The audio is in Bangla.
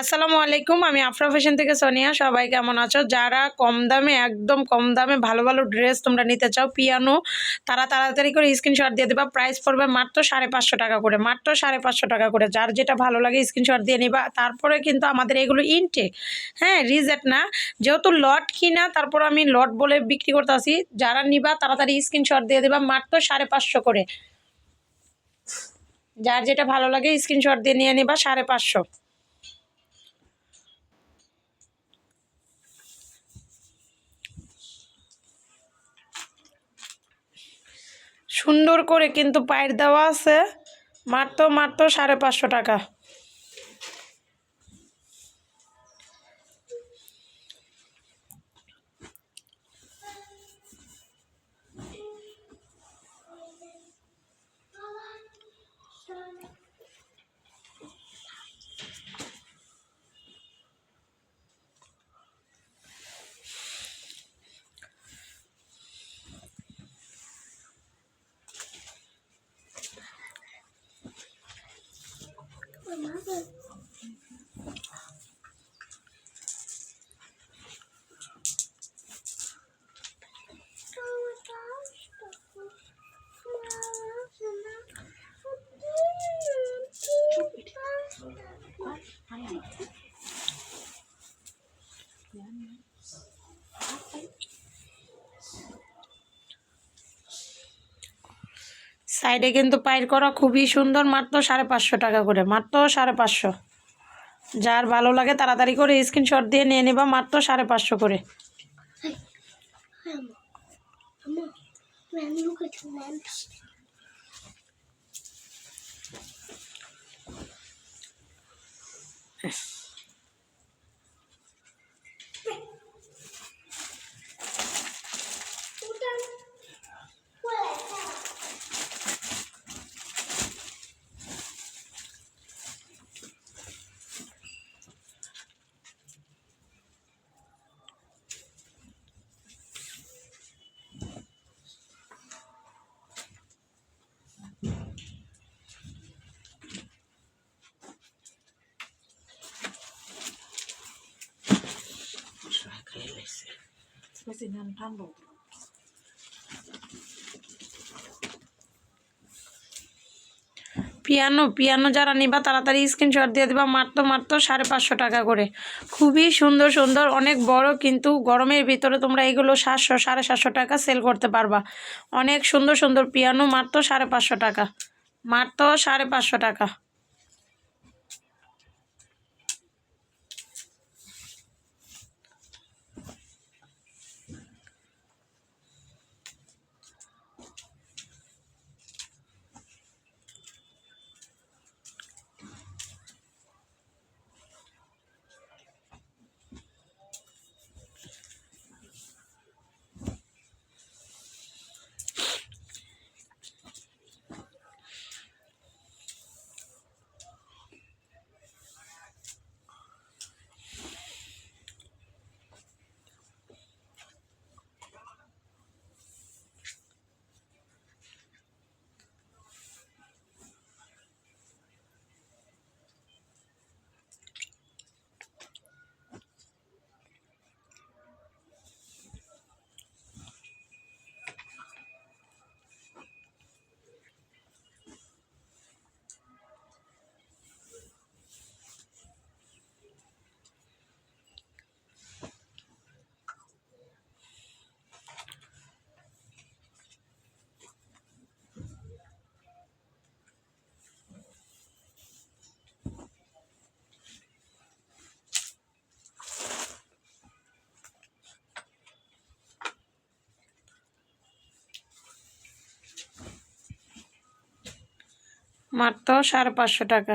আসসালামু আলাইকুম, আমি আফরা ফ্যাশন থেকে সোনিয়া। সবাই কেমন আছো? যারা কম দামে, একদম কম দামে ভালো ভালো ড্রেস তোমরা নিতে চাও, পিয়ানো, তারা তাড়াতাড়ি করে স্ক্রিনশট দিয়ে দেবা। প্রাইস পড়বে মাত্র সাড়ে পাঁচশো টাকা করে, মাত্র সাড়ে পাঁচশো টাকা করে। যার যেটা ভালো লাগে স্ক্রিনশট দিয়ে নিবা। তারপরে কিন্তু আমাদের এগুলো ইনটেক হ্যাঁ রিজেক্ট না। যেহেতু লট কিনা, তারপর আমি লট বলে বিক্রি করতে আসি যারা নিবা তাড়াতাড়ি স্ক্রিনশট দিয়ে দেবা মাত্র সাড়ে পাঁচশো করে। যার যেটা ভালো লাগে স্ক্রিনশট দিয়ে নিয়ে নিবা সাড়ে পাঁচশো। সুন্দর করে কিন্তু পায়ের দেওয়া আছে। মাত্র মাত্র সাড়ে পাঁচশো টাকা। 麻烦。সাইডে কিন্তু পায়ের করা খুবই সুন্দর মাত্র সাড়ে পাঁচশো টাকা করে মাত্র সাড়ে পাঁচশো যার ভালো লাগে তাড়াতাড়ি করে স্ক্রিনশট দিয়ে নিয়ে নেবা মাত্র সাড়ে পাঁচশো করে At the lamps. Piano piano যারা নিবা তাড়াতাড়ি স্ক্রিনশট দিয়ে দেবা, মাত্র মাত্র সাড়ে পাঁচশো টাকা করে। খুবই সুন্দর সুন্দর, অনেক বড় কিন্তু গরমের ভিতরে তোমরা এগুলো সাতশো, সাড়ে সাতশো টাকা সেল করতে পারবা। অনেক সুন্দর সুন্দর পিয়ানো, মাত্র সাড়ে পাঁচশো টাকা। মাত্র সাড়ে পাঁচশো টাকা। মাত্র সাড়ে পাঁচশো টাকা।